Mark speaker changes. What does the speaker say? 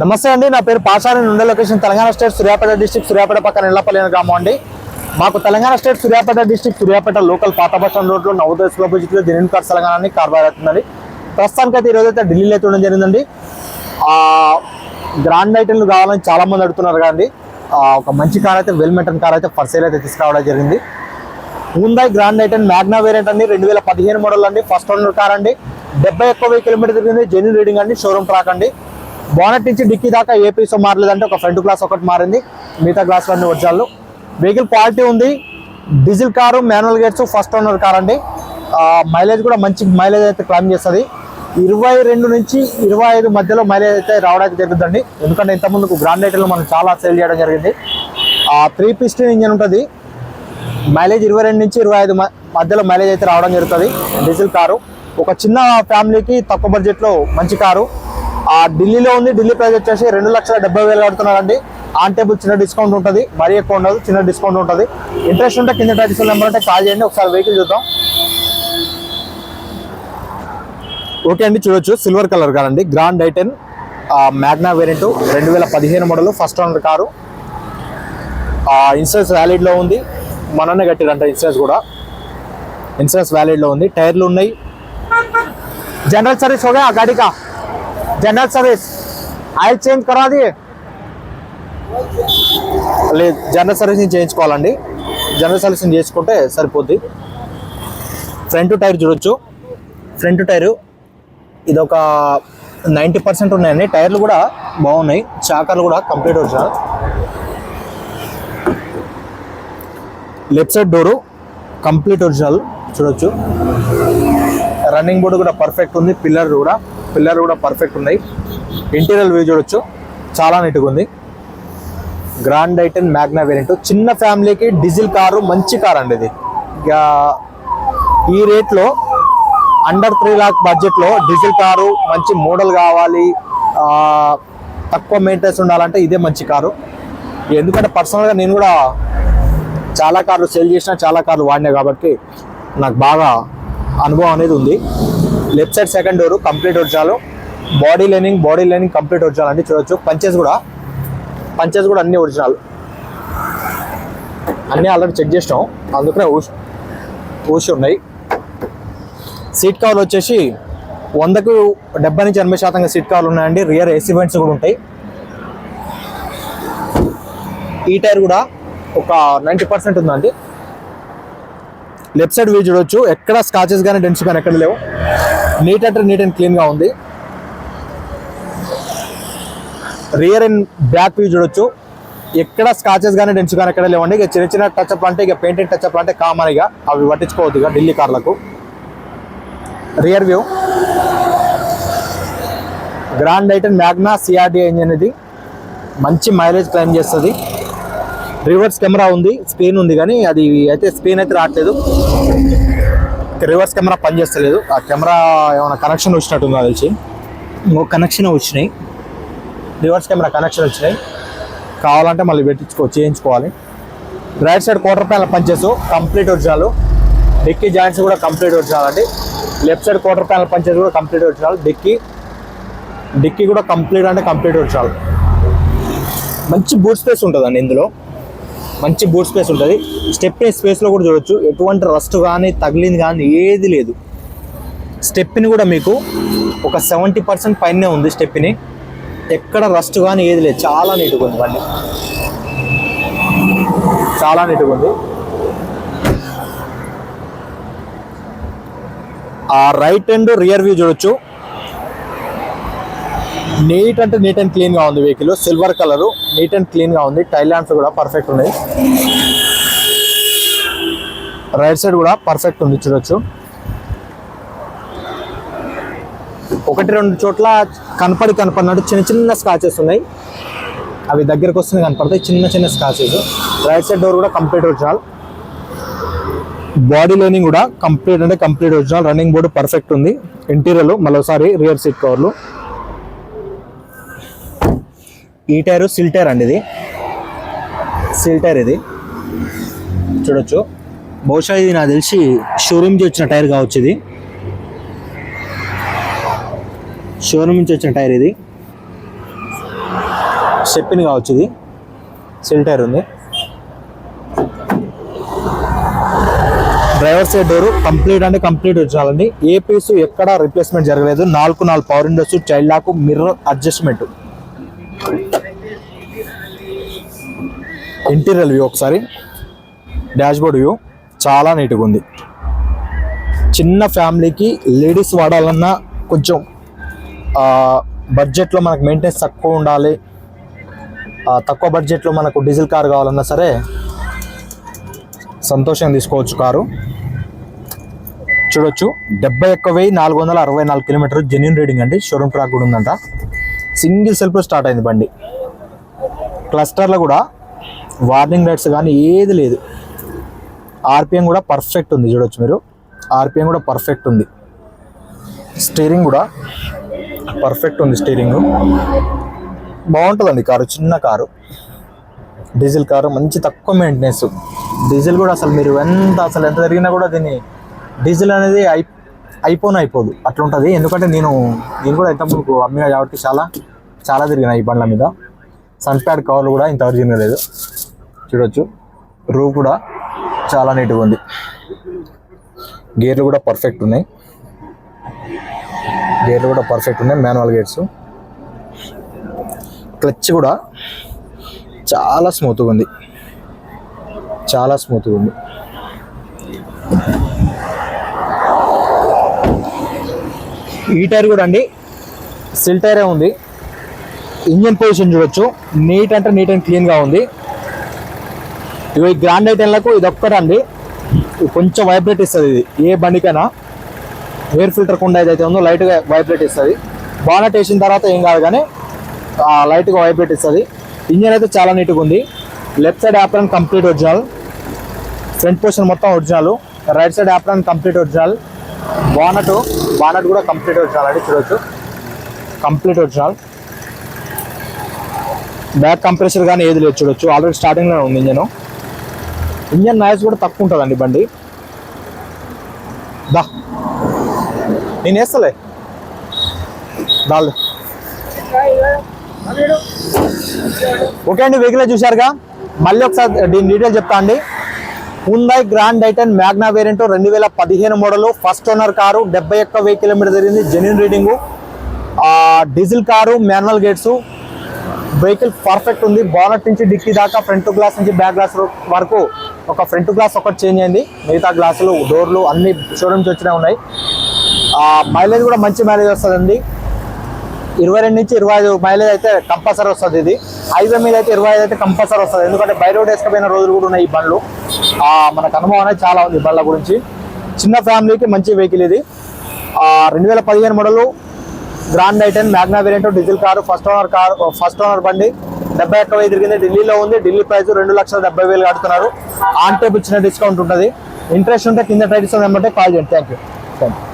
Speaker 1: నమస్తే అండి నా పేరు పాషాని నుండే location Telangana state Suryapet district Suryapet పక్కన ఎల్లపల్లి గ్రామం అండి. మాకు Telangana state Suryapet district Suryapet local పాత బస్ రోడ్లో Navodaya school opposite genuine cars Telangana అని కార్బార్ అవుతుందండి. ప్రస్తుతానికి అయితే ఈరోజు అయితే ఢిల్లీలో అయితే ఉండడం జరిగిందండి గ్రాండ్ ఐటెంలు కావాలని చాలామంది అడుగుతున్నారు కానీ ఒక మంచి కార్ అయితే వెల్ మెయింటైన్ కార్ అయితే ఫర్ సేల్ అయితే తీసుకురావడం జరిగింది. Hyundai Grand i ten Magna variant అండి రెండు వేల పదిహేను మోడల్ అండి. ఫస్ట్ ఓనర్ కార్ అండి. డెబ్బై ఎక్కువ వెయ్యి కిలోమీటర్ తిరిగింది జెన్యున్ రీడింగ్ అండి షోరూమ్ ట్రాక్ అండి. బోనట్ నుంచి డిక్కీ దాకా ఏ పీస్ మారలేదంటే ఒక ఫ్రంట్ గ్లాస్ ఒకటి మారింది. మిగతా గ్లాస్ అన్ని వచ్చాళ్ళు వెహికల్ క్వాలిటీ ఉంది. డీజిల్ కారు మాన్యువల్ గేట్స్ ఫస్ట్ ఓనర్ కార్ అండి. మైలేజ్ కూడా మంచి మైలేజ్ అయితే క్లైమ్ చేస్తుంది. ఇరవై రెండు నుంచి ఇరవై ఐదు మధ్యలో మైలేజ్ అయితే రావడానికి జరుగుతుందండి. ఎందుకంటే ఇంతకుముందుకు గ్రాండ్ ఐటెల్ మనం చాలా సేల్ చేయడం జరిగింది. త్రీ పిస్టన్ ఇంజన్ ఉంటుంది. మైలేజ్ ఇరవై రెండు నుంచి ఇరవై ఐదు మధ్యలో మైలేజ్ అయితే రావడం జరుగుతుంది. డీజిల్ కారు ఒక చిన్న ఫ్యామిలీకి తక్కువ బడ్జెట్లో మంచి కారు ఢిల్లీలో ఉంది ఢిల్లీ ప్రైస్ వచ్చేసి రెండు లక్షల డెబ్బై వేలు కడుతున్నారండి ఆన్ టేబుల్ చిన్న డిస్కౌంట్ ఉంటుంది మరీ ఎక్కువ ఉండదు చిన్న డిస్కౌంట్ ఉంటుంది ఇంట్రెస్ట్ ఉంటే కింద టైటిల్ నెంబర్ అంటే కాల్ చేయండి ఒకసారి వెహికల్ చూద్దాం ఓకే అండి చూడొచ్చు సిల్వర్ కలర్ కాదండి గ్రాండ్ ఐటెన్ మ్యాగ్నా వేరియంట్ రెండు వేల పదిహేను model first owner car insurance వ్యాలిడ్లో ఉంది మననే కట్టిరంట ఇన్సూరెన్స్ కూడా ఇన్సూరెన్స్ వ్యాలిడ్లో ఉంది టైర్లు ఉన్నాయి जनरल सर्विस हो गया गाड़ी का જનરલ సర్వీస్ ఆయిల్ చేంజ్ కరాది లేదు జనరల్ సర్వీసింగ్ చేయించుకోవాలండి. జనరల్ సర్వీసింగ్ చేసుకుంటే సరిపోద్ది. ఫ్రంట్ టైర్ చూడొచ్చు. ఫ్రంట్ టైరు ఇది ఒక నైంటీ పర్సెంట్ ఉన్నాయండి టైర్లు కూడా బాగున్నాయి. చాకర్లు కూడా కంప్లీట్ వచ్చినాయి left side door complete original చూడొచ్చు. రన్నింగ్ బోర్డు కూడా పర్ఫెక్ట్ ఉంది. పిల్లర్ కూడా. పిల్లర్ కూడా పర్ఫెక్ట్ ఉన్నాయి. ఇంటీరియర్ వ్యూ చూడొచ్చు. చాలా నీట్గా ఉంది. గ్రాండ్ ఐటెన్ మ్యాగ్నా వేరియంట్ చిన్న ఫ్యామిలీకి డీజిల్ కారు మంచి కార్ అండి ఇది. ఇక ఈ రేట్లో అండర్ త్రీ లాక్ బడ్జెట్లో డీజిల్ కారు మంచి మోడల్ కావాలి. తక్కువ మెయింటెనెన్స్ ఉండాలంటే ఇదే మంచి కారు ఎందుకంటే పర్సనల్గా నేను కూడా చాలా కార్లు సేల్ చేసిన చాలా కార్లు వాడినా కాబట్టి నాకు బాగా అనుభవం అనేది ఉంది. Left side second door complete వచ్చాలు body lining body lining complete వచ్చాలండి చూడొచ్చు. పంచెస్ కూడా పంచెస్ కూడా అన్ని ఒరిజినల్. అన్నీ ఆల్రెడీ చెక్ చేసినాం. అందుకనే ఊసి ఊసి ఉన్నాయి. సీట్ కవర్లు వచ్చేసి వందకు డెబ్బై నుంచి ఎనభై శాతంగా సీట్ కవర్లు ఉన్నాయండి. రియర్ ఏసీ వెంట్స్ కూడా ఉంటాయి. ఈ టైర్ కూడా ఒక నైంటీ పర్సెంట్ ఉందండి. లెఫ్ట్ సైడ్ వ్యూ చూడొచ్చు. ఎక్కడ స్కాచెస్ కానీ డెన్స్ కానీ ఎక్కడ లేవు. నీట్ అంటే నీట్ అండ్ క్లీన్గా ఉంది. రియర్ అండ్ బ్యాక్ వ్యూ చూడొచ్చు. ఎక్కడ స్కాచెస్ కానీ డెన్స్ కానీ ఎక్కడ లేవండి. ఇక చిన్న చిన్న టచ్ అప్ అంటే ఇక పెయింటింగ్ టచ్ అప్ అంటే కామన్ ఇక. అవి పట్టించుకోవద్దు ఇక Delhi కార్లకు. Rear view grand i ten magna CRDI engine ఇది. మంచి మైలేజ్ క్లైమ్ చేస్తుంది. రివర్స్ కెమెరా ఉంది. స్క్రీన్ ఉంది కానీ అది అయితే స్క్రీన్ అయితే రావట్లేదు. రివర్స్ కెమెరా పనిచేస్తలేదు. ఆ కెమెరా ఏమైనా కనెక్షన్ వచ్చినట్టుంది తెలిసి? ఇంకో కనెక్షన్ వచ్చినాయి. రివర్స్ కెమెరా కనెక్షన్ వచ్చినాయి. కావాలంటే మళ్ళీ పెట్టించుకో చేయించుకోవాలి. Right side quarter panel punches complete original dickey joints కూడా కంప్లీట్ ఒరిజినల్ అండి. Left side quarter panel punches కూడా కంప్లీట్ ఒరిజినల్ డిక్కీ డిక్కీ కూడా కంప్లీట్ అంటే కంప్లీట్ ఒరిజినల్ మంచి బూట్ స్పేస్ ఉంటుందండి ఇందులో. మంచి బూట్ స్పేస్ ఉంటుంది. స్టెప్ స్పేస్లో కూడా చూడొచ్చు. ఎటువంటి రస్ట్ కానీ తగిలింది కానీ ఏది లేదు. స్టెప్ని కూడా మీకు ఒక సెవెంటీ పర్సెంట్ పైనే ఉంది స్టెప్ని ఎక్కడ రస్ట్ కానీ ఏది లేదు. చాలా నీట్గా ఉంది బండి. చాలా నీట్గా ఉంది. ఆ రైట్ అండ్ రియర్ వ్యూ చూడొచ్చు. నీట్ అంటే నీట్ అండ్ క్లీన్గా ఉంది vehicle silver colour neat and క్లీన్గా ఉంది. టైల్ ల్యాంప్స్ కూడా పర్ఫెక్ట్ ఉన్నాయి. రైట్ సైడ్ కూడా పర్ఫెక్ట్ ఉంది చూడొచ్చు. ఒకటి రెండు చోట్ల కనపడి కనపడినట్టు చిన్న చిన్న స్కాచెస్ ఉన్నాయి. అవి దగ్గరకు వస్తున్నాయి కనపడతాయి చిన్న చిన్న స్కాచెస్ రైట్ సైడ్ డోర్ కూడా కంప్లీట్ ఒరిజినల్ బాడీ లైనింగ్ కూడా కంప్లీట్ అంటే complete original running board perfect ఉంది. ఇంటీరియర్లు మరోసారి రియర్ సీట్ కవర్లు ఈ టైరు సిల్ టైర్ అండి ఇది. సిల్ టైర్ ఇది. చూడొచ్చు. బహుశా ఇది నాకు తెలిసి షోరూమ్ నుంచి వచ్చిన టైర్ కావచ్చు ఇది. షోరూమ్ నుంచి వచ్చిన టైర్ ఇది. చెప్పిన కావచ్చు ఇది. సిల్ టైర్ ఉంది. డ్రైవర్ సైడ్ డోర్ కంప్లీట్ అంటే కంప్లీట్ వచ్చినాలండి ఏ పీస్ ఎక్కడ రిప్లేస్మెంట్ జరగలేదు. నాలుగు నాలుగు power windows child lock mirror adjustment interior view ఒకసారి. డాష్బోర్డ్ వ్యూ చాలా నీట్గా ఉంది. చిన్న ఫ్యామిలీకి లేడీస్ వాడాలన్నా కొంచెం బడ్జెట్లో మనకు మెయింటెనెన్స్ తక్కువ ఉండాలి. తక్కువ బడ్జెట్లో మనకు డీజిల్ కార్ కావాలన్నా సరే సంతోషంగా తీసుకోవచ్చు కారు. చూడొచ్చు. డెబ్బై ఒక్క వెయ్యి నాలుగు వందల అరవై నాలుగు కిలోమీటర్ జెన్యున్ రీడింగ్ అండి. షోరూమ్ ట్రాక్ కూడా ఉందంట. సింగిల్ సెల్ఫ్లో స్టార్ట్ అయింది బండి. క్లస్టర్లో కూడా వార్నింగ్ లైట్స్ కానీ ఏది లేదు. ఆర్పిఎం కూడా పర్ఫెక్ట్ ఉంది చూడొచ్చు మీరు. ఆర్పిఎం కూడా పర్ఫెక్ట్ ఉంది. స్టీరింగ్ కూడా పర్ఫెక్ట్ ఉంది స్టీరింగ్. బాగుంటుందండి కారు చిన్న కారు. డీజిల్ కారు మంచి తక్కువ మెయింటెనెన్స్ డీజిల్ కూడా అసలు మీరు ఎంత అసలు ఎంత తిరిగినా కూడా దీన్ని డీజిల్ అనేది అయి అయిపోను అయిపోదు. అట్లా ఉంటుంది ఎందుకంటే నేను నేను కూడా ఎంత మీకు అమ్మిన కాబట్టి చాలా చాలా తిరిగిన ఈ బండ్ల మీద. సన్ ప్యాడ్ కవర్లు కూడా ఇంత ఒరిజినల్ లేదు. చూడొచ్చు. రూఫ్ కూడా చాలా నీట్గా ఉంది. గేర్లు కూడా పర్ఫెక్ట్ ఉన్నాయి. గేర్లు కూడా పర్ఫెక్ట్ ఉన్నాయి మాన్యువల్ గేర్స్ క్లచ్ కూడా చాలా స్మూత్గా ఉంది. చాలా స్మూత్గా ఉంది. ఈ టైర్ కూడా అండి. సిల్ టైరే ఉంది. ఇంజన్ పొజిషన్ చూడొచ్చు. నీట్ అంటే నీట్ అండ్ క్లీన్గా ఉంది. ఇవి గ్రాండ్ ఐటెంలకు ఇది ఒక్కటండి కొంచెం వైబ్రేట్ ఇస్తుంది ఇది. ఏ బండికైనా. ఎయిర్ ఫిల్టర్ కుండా ఏదైతే ఉందో లైట్గా వైబ్రేట్ ఇస్తుంది. బానట్ వేసిన తర్వాత ఏం కాదు కానీ లైట్గా వైబ్రేట్ ఇస్తుంది. ఇంజన్ అయితే చాలా నీట్గా ఉంది. Left side apron complete original front position మొత్తం original right side apron complete original bonnet bonnet కూడా కంప్లీట్ ఒరిజినల్ అండి చూడొచ్చు. కంప్లీట్ ఒరిజినల్ బ్యాక్ కంప్రెసర్ కానీ ఏది లేదు చూడొచ్చు. ఆల్రెడీ స్టార్టింగ్లో ఉంది ఇంజన్. ఇంజన్ నాయిస్ కూడా తక్కువ ఉంటుందండి బండి. దా. నేను వేస్తలే. దాల్. ఓకే అండి వెహికల్ చూశారుగా? మళ్ళీ ఒకసారి దీని డీటెయిల్ చెప్తా అండి. Hyundai Grand i ten Magna variant రెండు వేల పదిహేను మోడల్ ఫస్ట్ ఓనర్ కారు డెబ్బై ఒక్క వెయ్యి కిలోమీటర్ జరిగింది genuine reading diesel car manual gates vehicle perfect ఉంది. బానట్ నుంచి డిక్కీ దాకా ఫ్రంట్ గ్లాస్ నుంచి బ్యాక్ గ్లాస్ వరకు ఒక ఫ్రంట్ గ్లాస్ ఒకటి చేంజ్ అయింది. మిగతా గ్లాసులు డోర్లు అన్ని షోరూమ్స్ వచ్చినా వచ్చినవి ఉన్నాయి మైలేజ్ కూడా మంచి మైలేజ్ వస్తుందండి. ఇరవై రెండు నుంచి ఇరవై ఐదు మైలేజ్ అయితే కంపల్సరీ వస్తుంది ఇది. హైవే మీద అయితే ఇరవై ఐదు అయితే కంపల్సరీ వస్తుంది. ఎందుకంటే బై రోడ్ వేసుకుపోయిన రోజులు కూడా ఉన్నాయి ఈ బండ్లు. మనకు అనుభవం అనేది చాలా ఉంది ఈ బండ్ల గురించి. చిన్న ఫ్యామిలీకి మంచి వెహికల్ ఇది. రెండు వేల పదిహేను model Grand i ten Magna variant diesel car first owner car first owner బండి. డెబ్బై ఒక్క వెయ్యి తిరిగింది. ఢిల్లీలో ఉంది. ఢిల్లీ ప్రైస్ రెండు లక్షల డెబ్బై వేలు కడుతున్నారు. ఆన్ టేబుల్ ఇచ్చిన డిస్కౌంట్ ఉంటుంది. ఇంట్రెస్ట్ ఉంటే కింద ట్రైడ్స్ ఉందంటే కాల్ చేయండి. Thank you thank you